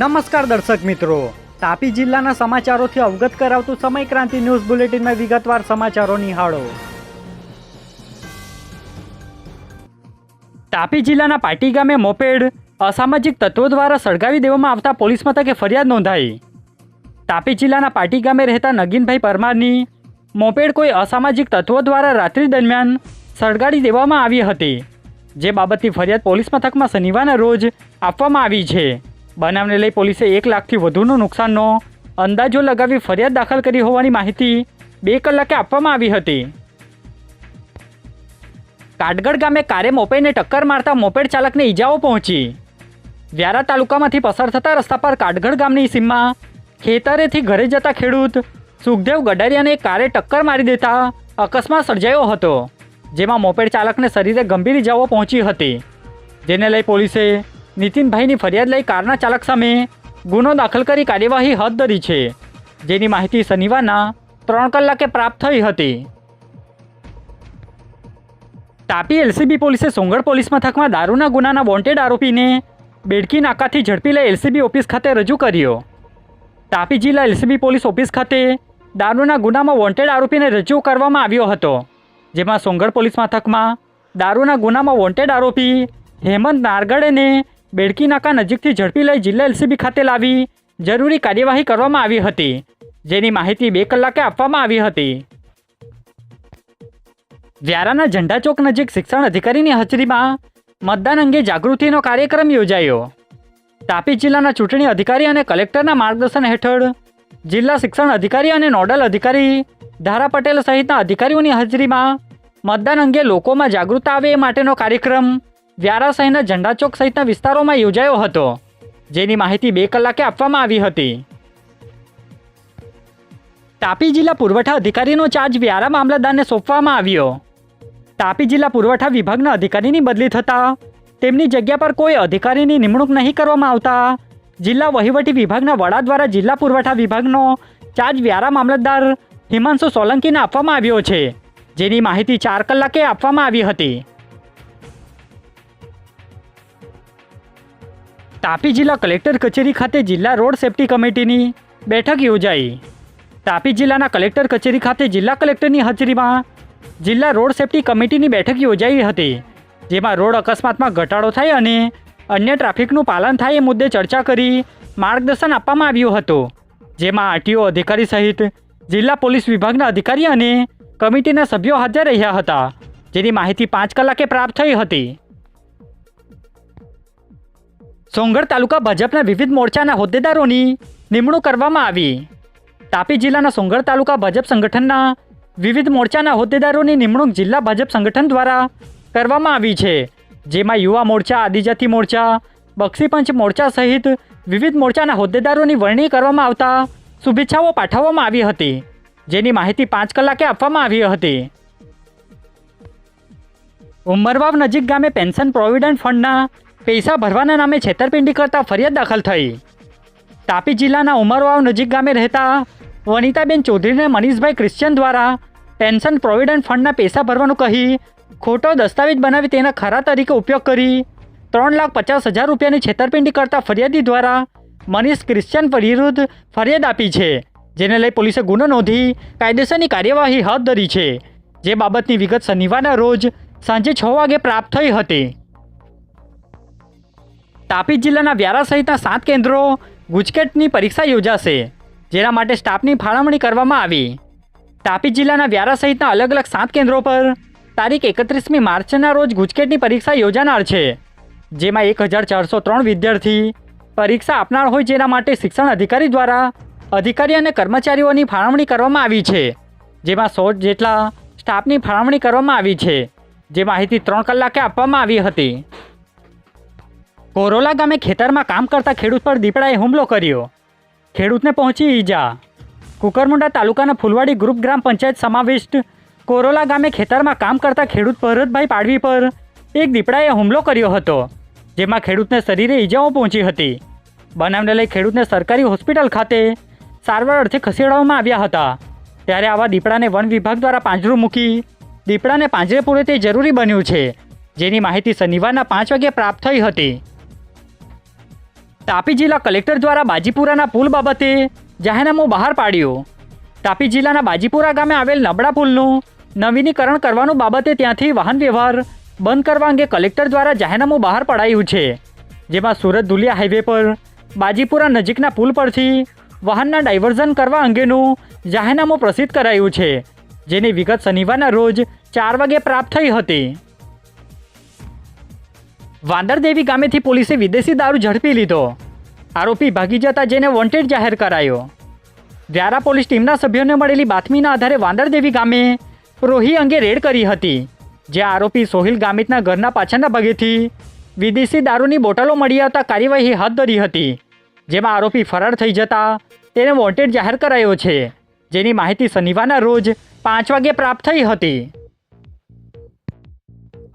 નમસ્કાર દર્શક મિત્રો. તાપી જિલ્લાના સમાચારોથી અવગત કરાવતું સમય ક્રાંતિ ન્યૂઝ બુલેટિનમાં વિગતવાર સમાચારો નિહાળો. તાપી જિલ્લાના પાટી ગામે મોપેડ અસામાજિક તત્વો દ્વારા સળગાવી દેવામાં આવતા પોલીસ મથકે ફરિયાદ નોંધાઈ. તાપી જિલ્લાના પાટી ગામે રહેતા નગીનભાઈ પરમારની મોપેડ કોઈ અસામાજિક તત્વો દ્વારા રાત્રિ દરમિયાન સળગાડી દેવામાં આવી હતી. જે બાબતની ફરિયાદ પોલીસ મથકમાં શનિવારના રોજ આપવામાં આવી છે. બનાવને લઈ પોલીસે એક લાખથી વધુનું નુકસાનનો અંદાજો લગાવી ફરિયાદ દાખલ કરી હોવાની માહિતી બે કલાકે આપવામાં આવી હતી. કાટગડ ગામે કારે મોપેડને ટક્કર મારતા મોપેડ ચાલકને ઈજાઓ પહોંચી. વ્યારા તાલુકામાંથી પસાર થતા રસ્તા પર કાટગઢ ગામની સીમમાં ખેતરેથી ઘરે જતા ખેડૂત સુખદેવ ગડારિયાને કારે ટક્કર મારી દેતા અકસ્માત સર્જાયો હતો, જેમાં મોપેડ ચાલકને શરીરે ગંભીર ઇજાઓ પહોંચી હતી, જેને લઈ પોલીસે નીતિનભાઈની ફરિયાદ લઈ કારના ચાલક સામે ગુનો દાખલ કરી કાર્યવાહી હાથ ધરી છે, જેની માહિતી શનિવારના ત્રણ કલાકે પ્રાપ્ત થઈ હતી. તાપી એલસીબી પોલીસે સોંગળ પોલીસ મથકમાં દારૂના ગુનાના વોન્ટેડ આરોપીને બેડકી નાકાથી ઝડપી લઈ એલસીબી ઓફિસ ખાતે રજૂ કર્યો. તાપી જિલ્લા એલસીબી પોલીસ ઓફિસ ખાતે દારૂના ગુનામાં વોન્ટેડ આરોપીને રજૂ કરવામાં આવ્યો હતો, જેમાં સોંગળ પોલીસ મથકમાં દારૂના ગુનામાં વોન્ટેડ આરોપી હેમંત નારગડેને બેડકી નાકા નજીકથી ઝડપી લઈ જિલ્લા એલસીબી ખાતે લાવી જરૂરી કાર્યવાહી કરવામાં આવી હતી. જેની માહિતી બે કલાકે આપવામાં આવી હતી. વ્યારાના ઝંડા ચોક નજીક શિક્ષણ અધિકારીની હાજરીમાં મતદાન અંગે જાગૃતિનો કાર્યક્રમ યોજાયો. તાપી જિલ્લાના ચૂંટણી અધિકારી અને કલેક્ટરના માર્ગદર્શન હેઠળ જિલ્લા શિક્ષણ અધિકારી અને નોડલ અધિકારી ધારા પટેલ સહિતના અધિકારીઓની હાજરીમાં મતદાન અંગે લોકોમાં જાગૃતતા આવે એ માટેનો કાર્યક્રમ વ્યારા શહેરના ઝંડાચોક સહિતના વિસ્તારોમાં યોજાયો હતો, જેની માહિતી બે કલાકે આપવામાં આવી હતી. તાપી જિલ્લા પુરવઠા અધિકારીનો ચાર્જ વ્યારા મામલતદારને સોંપવામાં આવ્યો. તાપી જિલ્લા પુરવઠા વિભાગના અધિકારીની બદલી થતાં તેમની જગ્યા પર કોઈ અધિકારીની નિમણૂક નહીં કરવામાં આવતા, જિલ્લા વહીવટી વિભાગના વડા દ્વારા જિલ્લા પુરવઠા વિભાગનો ચાર્જ વ્યારા મામલતદાર હિમાંશુ સોલંકીને આપવામાં આવ્યો છે, જેની માહિતી ચાર કલાકે આપવામાં આવી હતી. તાપી જિલ્લા કલેક્ટર કચેરી ખાતે જિલ્લા રોડ સેફટી કમિટીની બેઠક યોજાઈ. તાપી જિલ્લાના કલેક્ટર કચેરી ખાતે જિલ્લા કલેક્ટરની હાજરીમાં જિલ્લા રોડ સેફટી કમિટીની બેઠક યોજાઈ હતી, જેમાં રોડ અકસ્માતમાં ઘટાડો થાય અને અન્ય ટ્રાફિકનું પાલન થાય એ મુદ્દે ચર્ચા કરી માર્ગદર્શન આપવામાં આવ્યું હતું, જેમાં આરટીઓ અધિકારી સહિત જિલ્લા પોલીસ વિભાગના અધિકારી અને કમિટીના સભ્યો હાજર રહ્યા હતા, જેની માહિતી પાંચ કલાકે પ્રાપ્ત થઈ હતી. સોંગઢ તાલુકા ભાજપના વિવિધ મોરચાના હોદ્દેદારોની નિમણૂક કરવામાં આવી. તાપી જિલ્લાના સોંગઢ તાલુકા ભાજપ સંગઠનના વિવિધ મોરચાના હોદ્દેદારોની નિમણૂક જિલ્લા ભાજપ સંગઠન દ્વારા કરવામાં આવી છે. જેમાં યુવા મોરચા, આદિજાતિ મોરચા બક્ષીપંચ મોરચા સહિત વિવિધ મોરચાના હોદ્દેદારોની વરણી કરવામાં આવતા શુભેચ્છાઓ પાઠવવામાં આવી હતી. જેની માહિતી પાંચ કલાકે આપવામાં આવી હતી. ઉમરવાવ નજીક ગામે પેન્શન પ્રોવિડન્ટ ફંડના પૈસા ભરવાના નામે છેતરપિંડી કરતા ફરિયાદ દાખલ થઈ. તાપી જિલ્લાના ઉમરવાવ નજીક ગામે રહેતા વનિતાબેન ચૌધરીને મનીષભાઈ ક્રિશ્ચિયન દ્વારા પેન્શન પ્રોવિડન્ટ ફંડના પૈસા ભરવાનું કહી ખોટો દસ્તાવેજ બનાવી તેના ખરા તરીકે ઉપયોગ કરી ત્રણ લાખ પચાસ હજાર રૂપિયાની છેતરપિંડી કરતા ફરિયાદી દ્વારા મનીષ ક્રિશ્ચિયન વિરુદ્ધ ફરિયાદ આપી છે, જેને લઈ પોલીસે ગુનો નોંધી કાયદેસરની કાર્યવાહી હાથ ધરી છે. જે બાબતની વિગત શનિવારના રોજ સાંજે છ વાગે પ્રાપ્ત થઈ હતી. તાપી જિલ્લાના વ્યારા સહિતના સાત કેન્દ્રો ગુજકેટની પરીક્ષા યોજાશે, જેના માટે સ્ટાફની ફાળવણી કરવામાં આવી. તાપી જિલ્લાના વ્યારા સહિતના અલગ અલગ સાત કેન્દ્રો પર તારીખ એકત્રીસમી માર્ચના રોજ ગુજકેટની પરીક્ષા યોજાનાર છે, જેમાં એક હજાર ચારસો ત્રણ વિદ્યાર્થી પરીક્ષા આપનાર હોય જેના માટે શિક્ષણ અધિકારી દ્વારા અધિકારી અને કર્મચારીઓની ફાળવણી કરવામાં આવી છે, જેમાં સો જેટલા સ્ટાફની ફાળવણી કરવામાં આવી છે, જે માહિતી ત્રણ કલાકે આપવામાં આવી હતી. કોરોલા ગામે ખેતરમાં કામ કરતા ખેડૂત પર દીપડાએ હુમલો કર્યો. ખેડૂતને પહોંચી ઈજા. કુકરમુંડા તાલુકાના ફુલવાડી ગ્રુપ ગ્રામ પંચાયત સમાવિષ્ટ કોરોલા ગામે ખેતરમાં કામ કરતા ખેડૂત ભરતભાઈ પાડવી પર એક દીપડાએ હુમલો કર્યો હતો, જેમાં ખેડૂતને શરીરે ઈજાઓ પહોંચી હતી. બનાવને લઈ ખેડૂતને સરકારી હોસ્પિટલ ખાતે સારવાર અર્થે ખસેડવામાં આવ્યા હતા. ત્યારે આવા દીપડાને વન વિભાગ દ્વારા પાંજરું મૂકી દીપડાને પાંજરે પૂરે તે જરૂરી બન્યું છે, જેની માહિતી શનિવારના પાંચ વાગે પ્રાપ્ત થઈ હતી. તાપી જિલ્લા કલેક્ટર દ્વારા બાજીપુરાના પુલ બાબતે જાહેરનામું બહાર પાડ્યું. તાપી જિલ્લાના બાજીપુરા ગામે આવેલ નબળા પુલનું નવીનીકરણ કરવાનું બાબતે ત્યાંથી વાહન વ્યવહાર બંધ કરવા અંગે કલેક્ટર દ્વારા જાહેરનામું બહાર પડાયું છે. જેમાં સુરત ધુલિયા હાઈવે પર બાજીપુરા નજીકના પુલ પરથી વાહનના ડાયવર્ઝન કરવા અંગેનું જાહેરનામું પ્રસિદ્ધ કરાયું છે. જેની વિગત શનિવારના રોજ ચાર વાગે પ્રાપ્ત થઈ હતી. વાંદરદેવી ગામેથી પોલીસે વિદેશી દારૂ ઝડપી લીધો. આરોપી ભાગી જતા જેને વોન્ટેડ જાહેર કરાયો. વ્યારા પોલીસ ટીમના સભ્યોને મળેલી બાતમીના આધારે વાંદરદેવી ગામે રોહી અંગે રેડ કરી હતી જ્યાં આરોપી સોહિલ ગામિતના ઘરના પાછળના ભાગેથી વિદેશી દારૂની બોટલો મળી આવતા કાર્યવાહી હાથ ધરી હતી, જેમાં આરોપી ફરાર થઈ જતા તેને વોન્ટેડ જાહેર કરાયો છે, જેની માહિતી શનિવારના રોજ પાંચ વાગે પ્રાપ્ત થઈ હતી.